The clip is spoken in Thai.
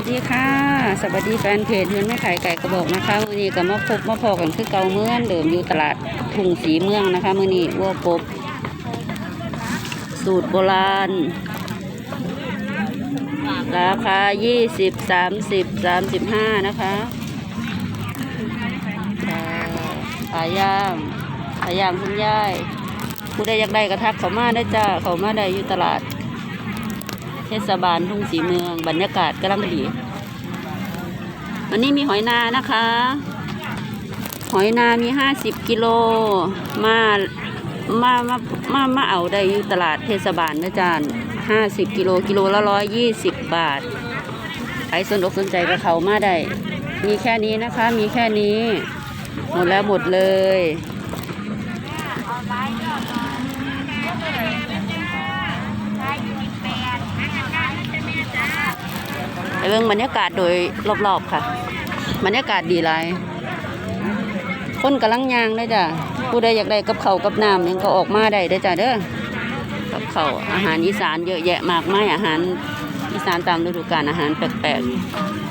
สดีค่ะ สวัสดีแฟนเพจเฮือนแม่ไข่ไก่กระบอกนะคะมือนี้ก็มาพบมาพอกันคือเกาเมือนเดิมอยู่ตลาดทุ่งสีเมืองนะคะมือนี้วัวกบ สูตรโบราณ ราคา20 30 35นะคะคะปลาย่างปลาย่างคุณยาย ผู้ใดอยากได้กระทักเขามาได้จ้าเขามาได้อยู่ตลาด เทศบาลทุ่งสีเมือง บรรยากาศกำลังดีวันนี้มีหอยนานะคะ หอยนามี50กิโลมามามามามาเอาได้อยู่ตลาดเทศบาลนะจาน50กิโลกิโลละ120บบาทใครสนอกสนใจก็เขามาได้ มีแค่นี้นะคะ มีแค่นี้ หมดแล้วหมดเลย ไป เบิ่งบรรยากาศโดยรอบๆค่ะ บรรยากาศดีหลายคนกำลังยางเลยจ้ะผู้ใดอยากได้กับเขากับน้ำยังก็ออกมาได้เด้อจ้ะเด้อกับเขาอาหารอีสานเยอะแยะมากมายอาหารอีสานตามฤดูกาลอาหารแปลกๆ